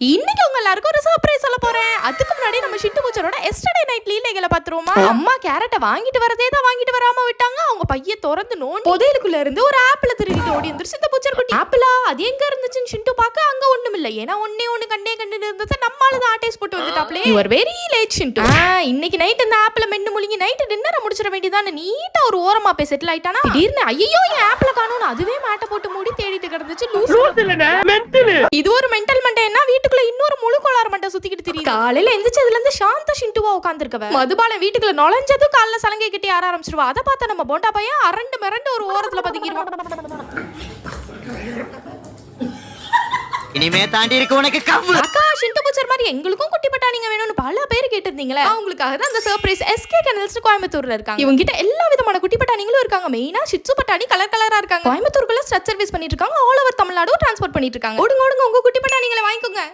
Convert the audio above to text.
இன்னைக்கு உங்க எல்லாருக்கும் ஒரு சர்ப்ரைஸ் சொல்ல போறேன். அதுக்கு முன்னாடி நம்ம ஷிட்டு பூச்சரோட எஸ்டர்டே நைட் லீலைகளை பாத்துருவோமா அம்மா கேரட்டை வாங்கிட்டு வரதே தான் வாங்கிட்டு வராம விட்டாங்க. அவங்க பைய திறந்து நோண்டி புதையலுக்குள்ள இருந்து ஒரு ஆப்பிள திருடிட்டு ஓடி வந்துருச்சு. இந்த பூச்சர் குட்டி. ஆப்பிளா அது எங்க இருந்துச்சுன்னு ஷிண்டு பார்க்க அங்க ஒண்ணும் இல்ல. ஏன்னா ஒண்ணே ஒண்ணு கண்ணே கண்டு இருந்தது நம்மால தான் ஆட்டேஸ் போட்டு வந்துட்டாப்லே. ஆர் வெரி லேட் ஷிண்டு. இன்னைக்கு நைட் இந்த ஆப்பிள மென்னு முழுங்கி நைட் டின்னரை முடிச்சிட வேண்டியதானே? நீட்டா ஒரு ஓரமா போய் செட்டில் ஆயிட்டானா? திடீர்னு ஐயோ என் ஆப்பிள காணோம்னு அதுவே மேட்டை போட்டு மூடி தேடிட்டு கிடந்துச்சு. லூசு. இது ஒரு மென்டல் மண்டைன்னா வீட்டுக்குள்ள இன்னொரு முழு கோளாறு மண்டை சுத்திக்கிட்டு தெரியுது. காலையில எந்திரிச்சதுல இருந்து சாந்த ஷிண்டுவா உட்காந்துருக்கவ மதுபான வீட்டுக்குள்ள நுழைஞ்சதும் காலைல சலங்கை கிட்டே ஆற ஆரம்பிச்சிருவா? அதை பார்த்தா நம்ம போண்டா பையன் அரண்டு மிரண்டு ஒரு ஓரத்துல பதுங்கிடுவான் இனிமே தாண்டி இருக்கு உனக்கு கவ்வு. அக்கா ஷிண்டு பூச்சர் மாதிரி எங்களுக்கும் குட்டி பட்டாணிங்க வேணும்னு கேட்டிருந்தீங்களே அவங்களுக்காக தான் அந்த சர்ப்ரைஸ் எஸ்கே கனல்ஸ் கோயம்புத்தூர்ல இருக்காங்க. இவங்க கிட்ட எல்லா விதமான குட்டி பட்டாணிகளும் இருக்காங்க. மெயினா ஷிட்சு பட்டாணி கலர் கலரா இருக்காங்க. கோயம்புத்தூருக்குள்ள ஸ்ட்ரச் சர்வீஸ் பண்ணிட்டு இருக்காங்க. ஆல் ஓவர் தமிழ்நாடு டிரான்ஸ்போர்ட் பண்ணிட்டு இருக்காங்க. ஓடுங்க ஓடுங்க. உங்க குட்டி பட்டாணிகளை வாங்கிக்கோங்க.